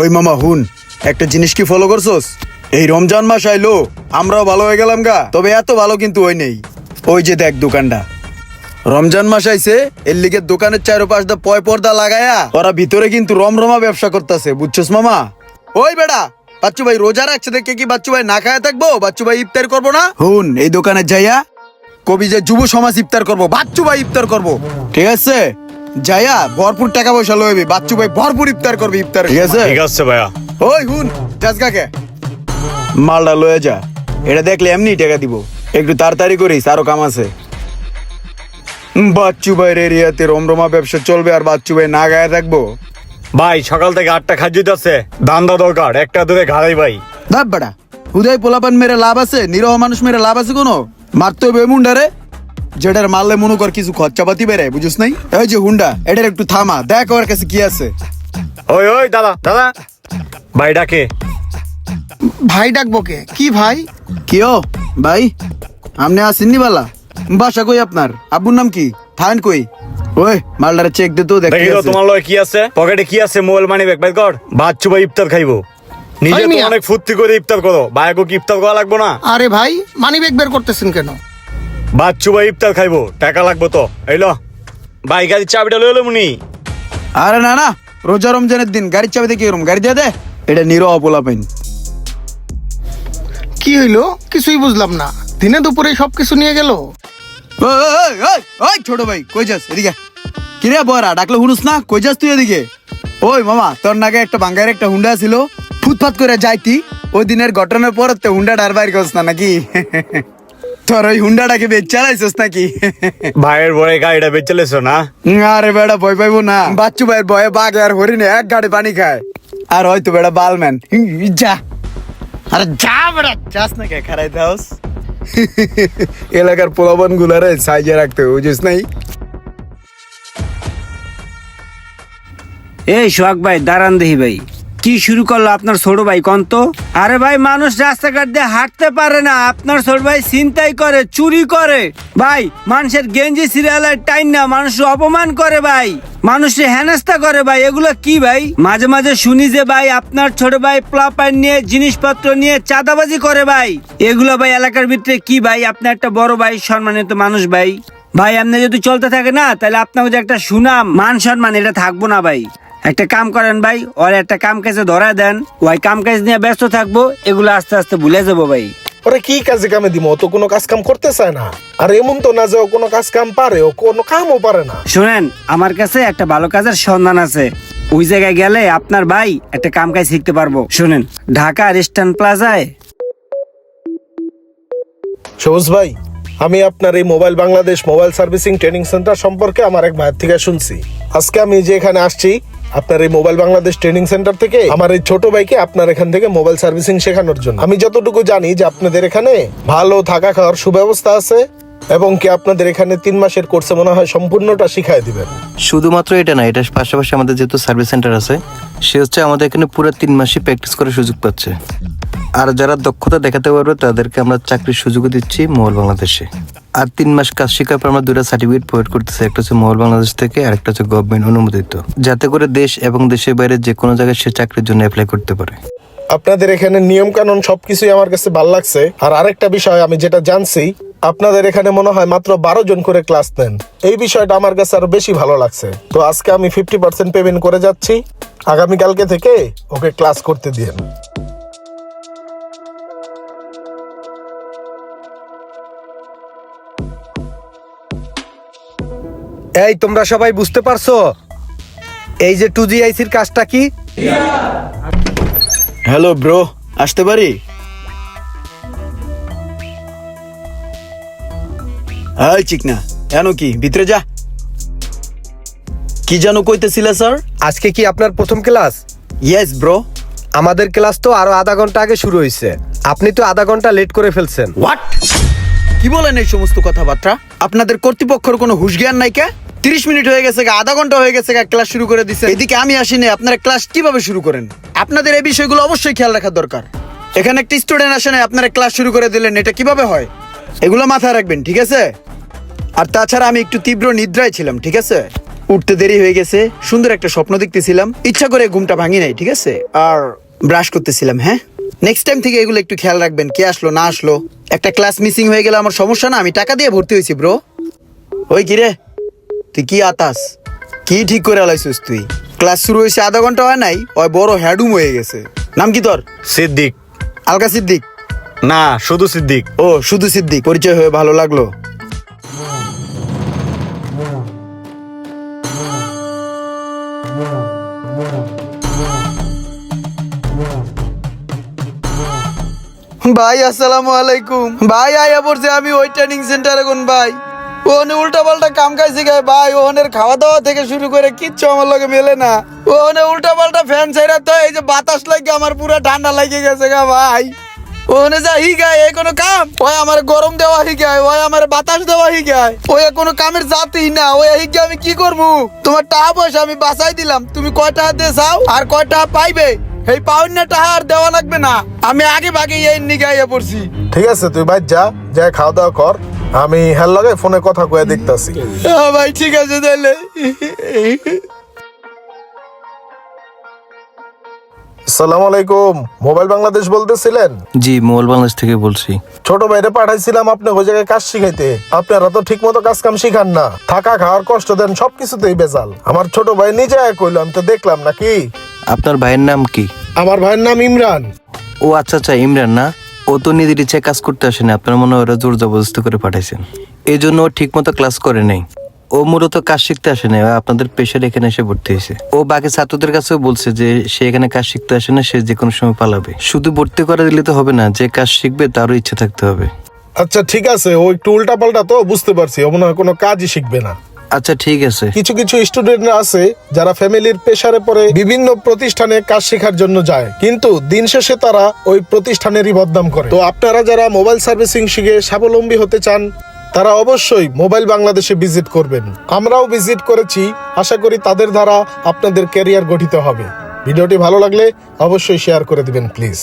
ওই মামা, হুন, একটা জিনিস কি ফলো করছস? এই রমজান মাস আইলো, আমরাও ভালো হয়ে গেলাম গা, তবে এত ভালো কিন্তু ওই নেই। ওই যে দেখ দোকানটা। রমজান মাস আইছে, এর লিগে দোকানের চারপাশ দা পয় পর্দা লাগায়া, ওরা ভিতরে কিন্তু রমরমা ব্যবসা করতেছে, বুঝছস মামা? ওই বেড়া বাচ্চু ভাই রোজা রাখছে দেখে কি বাচ্চু ভাই না খায় থাকব? বাচ্চু ভাই ইফতার করব না? হুন, এই দোকানে যাইয়া কবি যে যুব সমাজ ইফতার করব বাচ্চু ভাই ইফতার করব। ঠিক আছে? যাইয়া ভরপুর টাকা পয়সা লইবি। বাচ্চু ভাই ভরপুর ইফতার করবি ইফতার। ঠিক আছে। ঠিক আছে ভাইয়া। ওই হুন জাজকাকে মালটা লয়ে যা। এটা দেখলে এমনি টাকা দিব। একটু তাড়াতাড়ি করিস আরও কাম আছে। বাচ্চু ভাইয়ের এরিয়াতে রমরমা ব্যবসা চলবে আর বাচ্চু ভাই না গায়ে থাকব। ভাই সকাল থেকে আটটা খাদ্য আছে দান্দা দরকার একটা দূরে ঘাড়াই ভাই। দাব বেটা হুদাই পোলাপান মেরে লাভ আছে নিরহ মানুষ মেরে লাভ আছে কোনো? মারতে হবে মুন্ডারে যেটার মারলে মনে কর কিছু খরচাপাতি বেড়ে বুঝিস নাই? এই যে হুন্ডা এটার একটু থামা দেখ ওর কাছে কি আছে। ওই ওই দাদা দাদা। ভাই ডাকে। ভাই ডাকবো কে? কি ভাই? কিও ভাই আমনে আসেননি বালা? বাসা কই আপনার? আব্বুর নাম কি? থাকেন কই? ওই মালদারে চেক দে তো দেখ। তোমার লয় কি আছে? পকেটে কি আছে? মোবাইল মানি ব্যাগ বাইর কর। বাচ্চু ভাই ইফতার খাইবো। নিজে ওই তো অনেক ফুর্তি করে ইফতার করো। ভাইকে কি ইফতার করা লাগবো না? আরে ভাই মানি ব্যাগ বের করতেছেন কেন? বাচ্চু ভাই ইফতার খাইবো টাকা লাগবো তো। এইলো ভাই গাড়ির চাবিটা লইলো মুনি আরে না না রোজা রমজানের দিন গাড়ির চাবি দেখি এরম গাড়ি দিয়ে দে এটা নিরহ পোলা পাইন কি হইল? কিছুই বুঝলাম না। দিনে দুপুরে সবকিছু নিয়ে গেল? ওই, ওই, ওই, ওই ছোট ভাই কই যাস এদিকে? কিরে বরা ডাকলে হুনুস না? কই যাস তুই এদিকে? ওই মামা তোর নাকি একটা বাঙ্গার একটা হুন্ডা ছিল। ফুটফাত করে যাইতি ওই দিনের ঘটনার পর তো হুন্ডা ডার বাইর করছ না নাকি? তোর ওই হুন্ডাটাকে বেচ চালাইছিস নাকি? ভাইয়ের বড়ে গাড়িটা বেচে না? আরে বেড়া ভয় পাইবো না। বাচ্চু ভাইয়ের ভয়ে বাঘ আর হরিণে এক গাড়ি পানি খায়। আর হয়তো বেড়া বালম্যান। যা। আরে যা বেড়া যাস না কে খারাই দাওস। এলাকার পোলাবন গুলারে সাইজে রাখতে হবে, বুঝিস নাই? এই সোহাগ ভাই দাঁড়ান দেখি ভাই। কি শুরু করল আপনার ছোট ভাই কন্ত? আরে ভাই, মানুষ রাস্তাঘাট দিয়ে হাঁটতে পারে না। আপনার ছোট ভাই চিন্তাই করে, চুরি করে। ভাই, মানুষের গেঞ্জি সিরিয়ালের টাইম না, মানুষ অপমান করে ভাই। মানুষের হেনস্থা করে ভাই, এগুলো কি ভাই? মাঝে মাঝে শুনি যে ভাই, আপনার ছোট ভাই প্লাপার নিয়ে, জিনিসপত্র নিয়ে চাঁদাবাজি করে ভাই। এগুলো ভাই এলাকার ভিতরে কি ভাই? আপনি একটা বড় ভাই, সম্মানিত মানুষ ভাই। ভাই, আপনি যদি চলতে থাকে না, তাহলে আপনাকে যে একটা সুনাম, মান সম্মান, এটা থাকব না ভাই। একটা কাম করেন ভাই ওর একটা কাম কাজে ধরা দেন ওই কাম কাজ নিয়ে ব্যস্ত থাকব এগুলো আস্তে আস্তে ভুলে যাব ভাই। ওরে কি কাজে কামে দিব তো কোনো কাজ কাম করতে চায় না। আর এমন তো না যে ও কোনো কাজ কাম পারে ও কোনো কামও পারে না। শুনেন আমার কাছে একটা ভালো কাজের সন্ধান আছে। ওই জায়গায় গেলে আপনার ভাই একটা কাম কাজ শিখতে পারব। শুনেন ঢাকা রেস্টার্ন প্লাজায়। সবুজ ভাই আমি আপনার এই mobile Bangladesh mobile servicing training centre সম্পর্কে আমার এক ভাইয়ের থেকে শুনছি। আজকে আমি যে এখানে আসছি আপনার এই মোবাইল বাংলাদেশ ট্রেনিং সেন্টার থেকে আমার এই ছোট ভাইকে আপনার এখান থেকে মোবাইল সার্ভিসিং শেখানোর জন্য। আমি যতটুকু জানি যে আপনাদের এখানে ভালো থাকা খাওয়ার সুব্যবস্থা আছে এবং কি আপনাদের এখানে তিন মাসের কোর্সে মনে হয় সম্পূর্ণটা শিখাই দিবেন। শুধুমাত্র এটা না, এটার পাশাপাশি আমাদের যেহেতু সার্ভিস সেন্টার আছে, সে হচ্ছে আমাদের এখানে পুরো তিন মাসই প্র্যাকটিস করার সুযোগ পাচ্ছে। আর যারা দক্ষতা দেখাতে পারবে, তাদেরকে আমরা চাকরির সুযোগও দিচ্ছি মোবাইল বাংলাদেশে। আর তিন মাস কাজ শেখার পর আমরা দুটা সার্টিফিকেট প্রোভাইড করতেছি, একটা হচ্ছে মোবাইল বাংলাদেশ থেকে আর একটা হচ্ছে গভর্নমেন্ট অনুমোদিত। যাতে করে দেশ এবং দেশের বাইরে যে কোনো জায়গায় সে চাকরির জন্য অ্যাপ্লাই করতে পারে। আপনাদের এখানে নিয়ম কানুন সবকিছুই আমার কাছে ভালো লাগছে। আর আরেকটা বিষয় আমি যেটা জানছি, আপনাদের এখানে মনে হয় মাত্র বারো জন করে ক্লাস নেন। এই বিষয়টা আমার কাছে আরও বেশি ভালো লাগছে। তো আজকে আমি ফিফটি পার্সেন্ট পেমেন্ট করে যাচ্ছি। আগামীকালকে থেকে ওকে ক্লাস করতে দিন এই তোমরা সবাই বুঝতে পারছ? এই যে টু জি আইসির কাজটা কি? হ্যালো ব্রো আসতে পারি? এই চিকনা কেন কি ভিতরে যা। কি জানো কইতেছিলে স্যার? আজকে কি আপনার প্রথম ক্লাস? ইয়েস ব্রো আমাদের ক্লাস তো আরও আধা ঘণ্টা আগে শুরু হয়েছে আপনি তো আধা ঘণ্টা লেট করে ফেলছেন। হোয়াট কি বলেন এই সমস্ত কথাবার্তা? আপনাদের কর্তৃপক্ষের কোনো হুশ জ্ঞান নাই কে? তিরিশ মিনিট হয়ে গেছে আধা ঘণ্টা হয়ে গেছে ক্লাস শুরু করে দিছে। এদিকে আমি আসিনি আপনারা ক্লাস কীভাবে শুরু করেন? আপনাদের এই বিষয়গুলো অবশ্যই খেয়াল রাখা দরকার। এখানে একটা স্টুডেন্ট আসে না আপনারা ক্লাস শুরু করে দিলেন, এটা কীভাবে হয়? এগুলো মাথায় রাখবেন, ঠিক আছে? আর তাছাড়া আমি একটু তীব্র নিদ্রায় ছিলাম, ঠিক আছে? উঠতে দেরি হয়ে গেছে, সুন্দর একটা স্বপ্ন দেখতেছিলাম, ইচ্ছা করে ঘুমটা ভাঙি নাই, ঠিক আছে? আর ব্রাশ করতেছিলাম হ্যাঁ? নেক্সট টাইম থেকে এগুলো একটু খেয়াল রাখবেন, কে আসলো, না আসলো। একটা ক্লাস মিসিং হয়ে গেলে আমার সমস্যা না, আমি টাকা দিয়ে ভর্তি হয়েছি ব্রো ওই কি রে? তুই কি আতাস? কি ঠিক করে আলাইছিস তুই? ক্লাস শুরু হয়েছে আধা ঘণ্টা হয় নাই ওই বড় হ্যাডুম হয়ে গেছে। নাম কি তোর? সিদ্দিক। আলকা সিদ্দিক? না শুধু সিদ্দিক। ও শুধু সিদ্দিক। পরিচয় হয়ে ভালো লাগল। ভাই আসসালামু আলাইকুম। ভাই আয়া পড়ছে আমি ওই ট্রেনিং সেন্টারে কোন ভাই? ওখানে উল্টা পাল্টা কাম কাজ শিখায় ভাই ওখানের খাওয়া দাওয়া থেকে শুরু করে কিচ্ছু আমার লগে মেলে না। ওখানে উল্টা পাল্টা ফ্যান ছাইরা তো এই যে বাতাস লাগে আমার পুরো ঠান্ডা লাগে গেছে গা, ভাই। ওখানে যা হিগায় এই কোনো কাম? ওই আমার গরম দেওয়া হিগায়, ওই আমার বাতাস দেওয়া হিগায়। ওই কোনো কামের জাতি না, ওই হিগে আমি কি করব? তোমার টাকা পয়সা আমি বাঁচাই দিলাম, তুমি কয় টাকা দিয়ে চাও আর কয় পাইবে? এই পাউন না টাকা আর দেওয়া লাগবে না। আমি আগে ভাগে এই নিগাইয়া পড়ছি। ঠিক আছে, তুই বাইর যা যা খাওয়া দাওয়া কর। আমি হেল লাগে ফোনে কথা কয়ে দেখতাছি। ভাই ঠিক আছে তাহলে। আসসালামু আলাইকুম মোবাইল বাংলাদেশ বলতেছিলেন? জি মোবাইল বাংলাদেশ থেকে বলছি। ছোট ভাইরে পাঠাইছিলাম আপনি ওই জায়গায় কাজ শিখাইতে। আপনারা তো ঠিক মতো কাজ কাম শিখান না। থাকা খাওয়ার কষ্ট দেন সবকিছুতেই বেজাল। আমার ছোট ভাই নিজে এক কইলো আমি তো দেখলাম নাকি? আপনার ভাইয়ের নাম কি? আমার ভাইয়ের নাম ইমরান। ও আচ্ছা আচ্ছা ইমরান না? ও তো নিজের ইচ্ছায় কাজ করতে আসেনি, আপনার মনে হয় ওরা জোর জবরদস্তি করে পাঠাইছেন? এই জন্য ও ঠিক মতো ক্লাস করে নেই। ও মূলত কাজ শিখতে আসে না আপনাদের পেশার এখানে এসে ভর্তি হয়েছে। ও বাকি ছাত্রদের কাছেও বলছে যে, সে এখানে কাজ শিখতে আসে না সে যে কোনো সময় পালাবে। শুধু ভর্তি করে দিলে তো হবে না, যে কাজ শিখবে তারও ইচ্ছে থাকতে হবে। আচ্ছা ঠিক আছে, ও একটু উল্টা পাল্টা তো, বুঝতে পারছি। ও মনে হয় কোনো কাজই শিখবে না। আচ্ছা ঠিক আছে। কিছু কিছু স্টুডেন্টরা আছে যারা ফ্যামিলির প্রেসারে পড়ে বিভিন্ন প্রতিষ্ঠানে কাজ শেখার জন্য যায়। কিন্তু দিন শেষে তারা ওই প্রতিষ্ঠানেরই বদনাম করে। তো আপনারা যারা মোবাইল সার্ভিসিং শিখে স্বাবলম্বী হতে চান, তারা অবশ্যই মোবাইল বাংলাদেশে ভিজিট করবেন। আমরাও ভিজিট করেছি। আশা করি তাদের দ্বারা আপনাদের ক্যারিয়ার গঠিত হবে। ভিডিওটি ভালো লাগলে অবশ্যই শেয়ার করে দিবেন প্লিজ